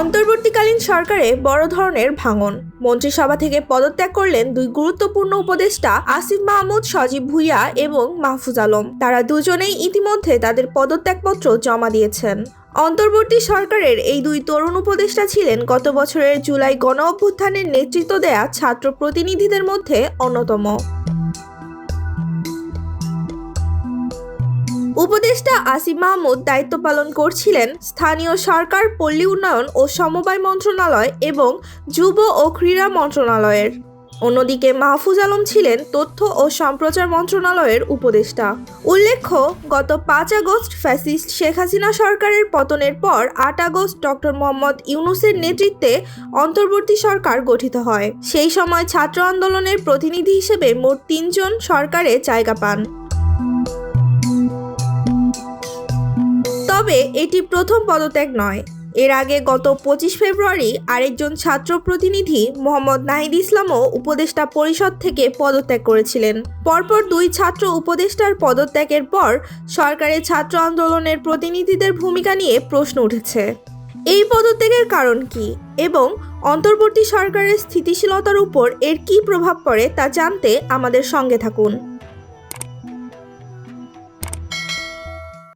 অন্তর্বর্তীকালীন সরকারে বড় ধরনের ভাঙন। মন্ত্রিসভা থেকে পদত্যাগ করলেন দুই গুরুত্বপূর্ণ উপদেষ্টা আসিফ মাহমুদ, সজীব ভুইয়া এবং মাহফুজ আলম। তারা দুজনেই ইতিমধ্যে তাদের পদত্যাগপত্র জমা দিয়েছেন। অন্তর্বর্তী সরকারের এই দুই তরুণ উপদেষ্টা ছিলেন গত বছরের জুলাই গণ অভ্যুত্থানের নেতৃত্ব দেয়া ছাত্র প্রতিনিধিদের মধ্যে অন্যতম। উপদেষ্টা আসিফ মাহমুদ দায়িত্ব পালন করছিলেন স্থানীয় সরকার, পল্লী উন্নয়ন ও সমবায় মন্ত্রণালয় এবং যুব ও ক্রীড়া মন্ত্রণালয়ের। অন্যদিকে মাহফুজ আলম ছিলেন তথ্য ও সম্প্রচার মন্ত্রণালয়ের উপদেষ্টা। উল্লেখ্য, গত পাঁচ আগস্ট ফ্যাসিস্ট শেখ হাসিনা সরকারের পতনের পর আট আগস্ট ডক্টর মোহাম্মদ ইউনুসের নেতৃত্বে অন্তর্বর্তী সরকার গঠিত হয়। সেই সময় ছাত্র আন্দোলনের প্রতিনিধি হিসেবে মোট তিনজন সরকারে জায়গা পান। তবে এটি প্রথম পদত্যাগ নয়। এর আগে গত পঁচিশ ফেব্রুয়ারি আরেকজন ছাত্র প্রতিনিধি মোহাম্মদ নাহিদ ইসলামও উপদেষ্টা পরিষদ থেকে পদত্যাগ করেছিলেন। পরপর দুই ছাত্র উপদেষ্টার পদত্যাগের পর সরকারের ছাত্র আন্দোলনের প্রতিনিধিদের ভূমিকা নিয়ে প্রশ্ন উঠেছে। এই পদত্যাগের কারণ কি এবং অন্তর্বর্তী সরকারের স্থিতিশীলতার উপর এর কী প্রভাব পড়ে তা জানতে আমাদের সঙ্গে থাকুন।